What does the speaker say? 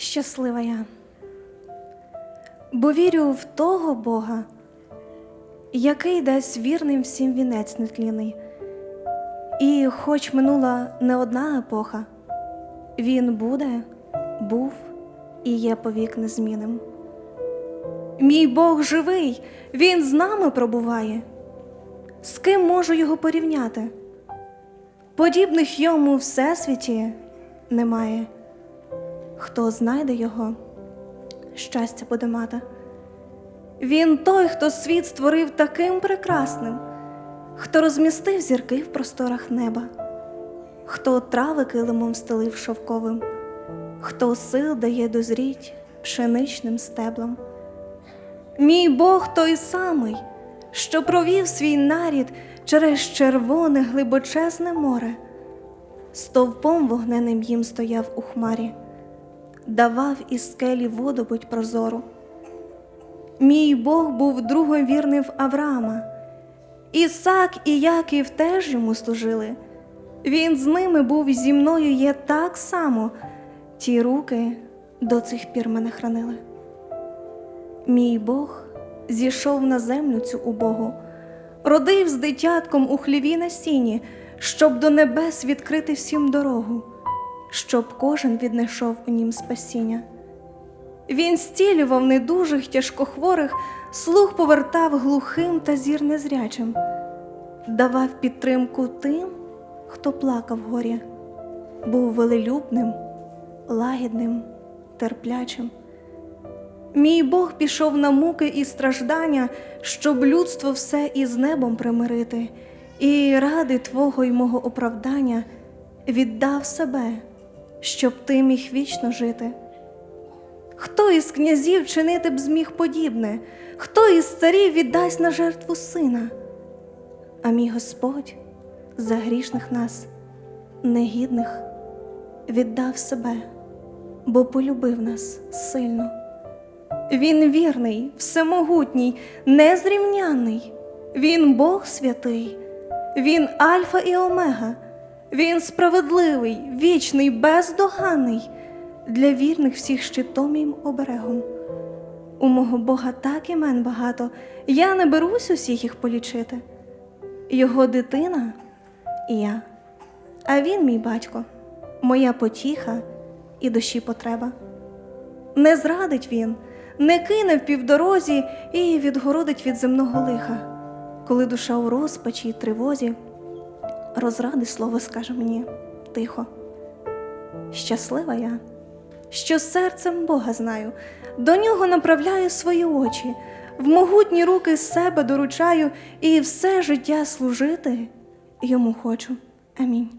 Щаслива я, бо вірю в того Бога, який дасть вірним всім вінець нетлінний. І хоч минула не одна епоха, він буде, був і є повік незмінним. Мій Бог живий, Він з нами пробуває. З ким можу його порівняти? Подібних йому всесвіті немає. Хто знайде його, щастя буде мати. Він той, хто світ створив таким прекрасним, хто розмістив зірки в просторах неба, хто трави килимом стелив шовковим, хто сил дає дозріть пшеничним стеблом. Мій Бог той самий, що провів свій нарід через червоне глибочезне море, стовпом вогненим їм стояв у хмарі, давав із скелі водобуть прозору. Мій Бог був другом вірним в Авраама. Ісак і Яків теж йому служили. Він з ними був зі мною є так само, ті руки до цих пір мене хранили. Мій Бог зійшов на землю цю убогу, родив з дитятком у хліві на сіні, щоб до небес відкрити всім дорогу, щоб кожен віднайшов у нім спасіння. Він стілював недужих, тяжкохворих, слух повертав глухим та зір незрячим, давав підтримку тим, хто плакав горі, був велелюбним, лагідним, терплячим. Мій Бог пішов на муки і страждання, щоб людство все із небом примирити, і ради Твого й мого оправдання віддав себе, щоб ти міг вічно жити. Хто із князів чинити б зміг подібне, хто із царів віддасть на жертву сина? А мій Господь за грішних нас, негідних, віддав себе, бо полюбив нас сильно. Він вірний, всемогутній, незрівнянний, Він Бог святий, Він Альфа і Омега, Він справедливий, вічний, бездоганний, для вірних всіх щитом і оберегом. У мого Бога так імен багато, я не берусь усіх їх полічити. Його дитина і я, а він, мій батько, моя потіха і душі потреба. Не зрадить він, не кине в півдорозі і відгородить від земного лиха, коли душа у розпачі й тривозі, розради слово скаже мені тихо. Щаслива я, що серцем Бога знаю, до нього направляю свої очі, в могутні руки себе доручаю і все життя служити йому хочу. Амінь.